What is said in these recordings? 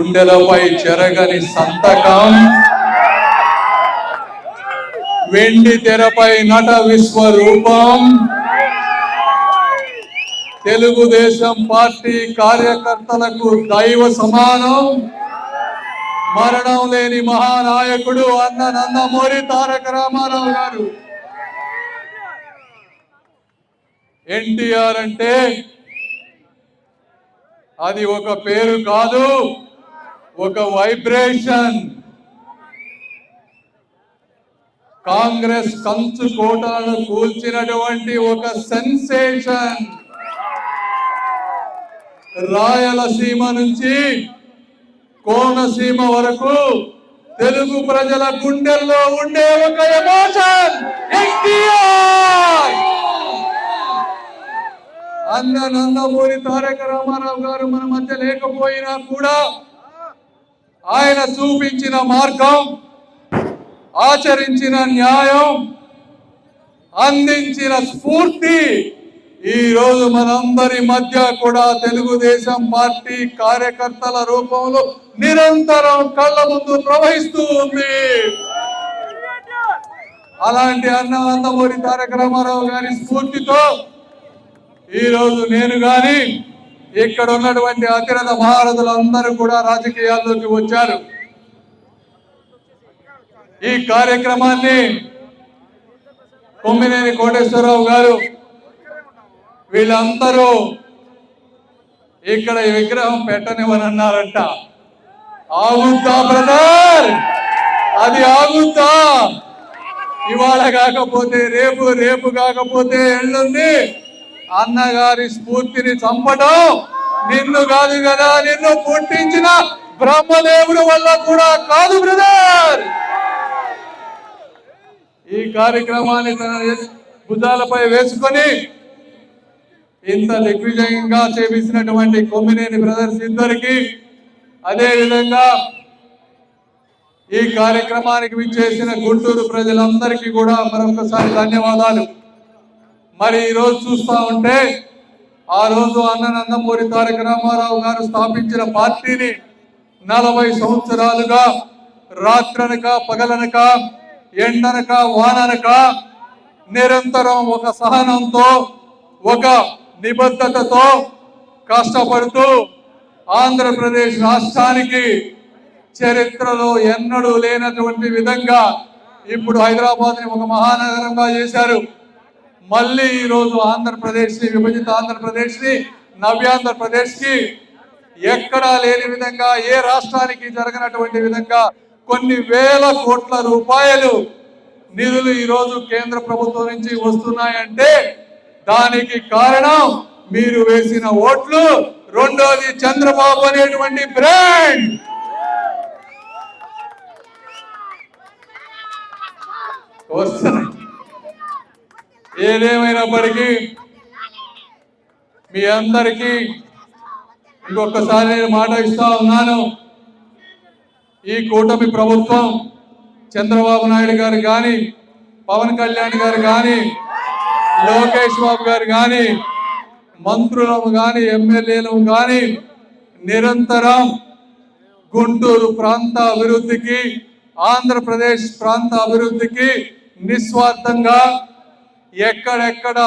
గుండెలపై చెరగని సంతకం. వెండి తెరపై నట విశ్వరూపం. తెలుగుదేశం పార్టీ కార్యకర్తలకు దైవ సమానం. మరణం లేని మహానాయకుడు అన్న నందమూరి తారక రామారావు గారు. ఎన్టీఆర్ అంటే అది ఒక పేరు కాదు. ఒక వైబ్రేషన్ కాంగ్రెస్ కంచు కోటలను కూల్చినటువంటి ఒక సెన్సేషన్ రాయలసీమ నుంచి కోనసీమ వరకు తెలుగు ప్రజల గుండెల్లో ఉండే ఒక ఎమోషన్ అన్న నందమూరి తారక రామారావు గారు మన మధ్య లేకపోయినా కూడా ఆయన చూపించిన మార్గం ఆచరించిన న్యాయం అందించిన స్ఫూర్తి ఈరోజు మనందరి మధ్య కూడా తెలుగుదేశం పార్టీ కార్యకర్తల రూపంలో నిరంతరం కళ్ళ ముందు ప్రవహిస్తూ ఉంది. అలాంటి అన్న నందమూరి తారక రామారావు గారి స్ఫూర్తితో ఈరోజు నేను కానీ ఇక్కడ ఉన్నటువంటి అతిరథ మహారథులందరూ కూడా రాజకీయాల్లోకి వచ్చారు. ఈ కార్యక్రమాన్ని కొమ్మినేని కోటేశ్వరరావు గారు వీళ్ళందరూ ఇక్కడ విగ్రహం పెట్టనివ్వనన్నారంట. ఆగుద్దా బ్రదర్! అది ఆగుద్దా! ఇవాళ కాకపోతే రేపు రేపు కాకపోతే ఎల్లుండి అన్నగారి స్ఫూర్తిని చంపడం నిన్ను కాదు కదా నిన్ను పుట్టించిన బ్రహ్మదేవుడు వల్ల కూడా కాదు బ్రదర్ ఈ కార్యక్రమాన్ని తన భుజాలపై వేసుకొని ఇంత దిగ్విజయంగా చేపించినటువంటి కొమ్మినేని బ్రదర్స్ ఇద్దరికి అదే విధంగా ఈ కార్యక్రమానికి విచ్చేసిన గుంటూరు ప్రజలందరికీ కూడా మరొకసారి ధన్యవాదాలు. మరి ఈ రోజు చూస్తా ఉంటే ఆ రోజు అన్న నందమూరి తారక రామారావు గారు స్థాపించిన పార్టీని నలభై సంవత్సరాలుగా రాత్రనక పగలనక ఎండనక వాననక నిరంతరం ఒక సహనంతో ఒక నిబద్ధతతో కష్టపడుతూ ఆంధ్రప్రదేశ్ రాష్ట్రానికి చరిత్రలో ఎన్నడూ లేనటువంటి విధంగా ఇప్పుడు హైదరాబాద్ని ఒక మహానగరంగా చేశారు. మళ్ళీ ఈ రోజు ఆంధ్రప్రదేశ్ని విభజిత ఆంధ్రప్రదేశ్ని కి ఎక్కడా లేని విధంగా ఏ రాష్ట్రానికి జరగనటువంటి విధంగా కొన్ని వేల కోట్ల రూపాయలు నిధులు ఈరోజు కేంద్ర ప్రభుత్వం నుంచి వస్తున్నాయంటే దానికి కారణం మీరు వేసిన ఓట్లు రెండోది చంద్రబాబు అనేటువంటి బ్రాండ్. వస్తున్నాయి. ఏదేమైనప్పటికీ మీ అందరికీ ఇంకొకసారి నేను మాట ఇస్తా ఉన్నాను. ఈ కూటమి ప్రభుత్వం చంద్రబాబు నాయుడు గారు కానీ పవన్ కళ్యాణ్ గారు కానీ లోకేష్ బాబు గారు కానీ మంత్రులము కానీ ఎమ్మెల్యేలు కానీ నిరంతరం గుంటూరు ప్రాంత అభివృద్ధికి ఆంధ్రప్రదేశ్ ప్రాంత అభివృద్ధికి నిస్వార్థంగా ఎక్కడెక్కడ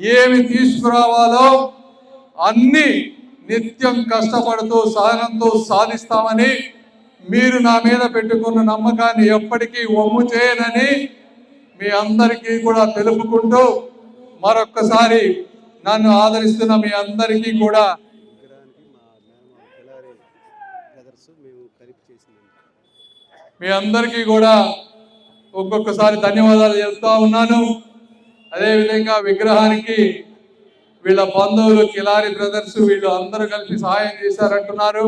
ఏమి తీసుకురావాలో అన్ని నిత్యం కష్టపడుతూ సహనంతో సాధిస్తామని మీరు నా మీద పెట్టుకున్న నమ్మకాన్ని ఎప్పటికీ ఒమ్ము చేయనని మీ అందరికీ కూడా తెలుపుకుంటూ మరొక్కసారి నన్ను ఆదరిస్తున్న మీ అందరికీ కూడా మీ అందరికీ కూడా ఒక్కొక్కసారి ధన్యవాదాలు చెప్తా ఉన్నాను. అదేవిధంగా విగ్రహానికి వీళ్ళ బంధువులు కిలారి బ్రదర్స్ వీళ్ళు అందరూ కలిపి సహాయం చేశారంటున్నారు.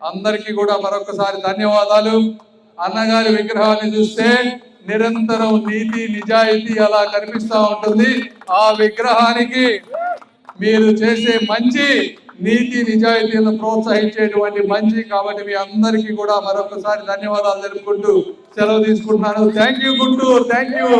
అందరికీ కూడా మరొకసారి ధన్యవాదాలు. అన్నగారి విగ్రహాన్ని చూస్తే నిరంతరం నీతి నిజాయితీ అలా కనిపిస్తూ ఉంటుంది. ఆ విగ్రహానికి మీరు చేసే మంచి నీతి నిజాయితీలను ప్రోత్సహించేటువంటి మంచి కాబట్టి మీ అందరికీ కూడా మరొకసారి ధన్యవాదాలు తెలుపుకుంటూ సెలవు తీసుకుంటున్నాను. Thank you Guntur thank you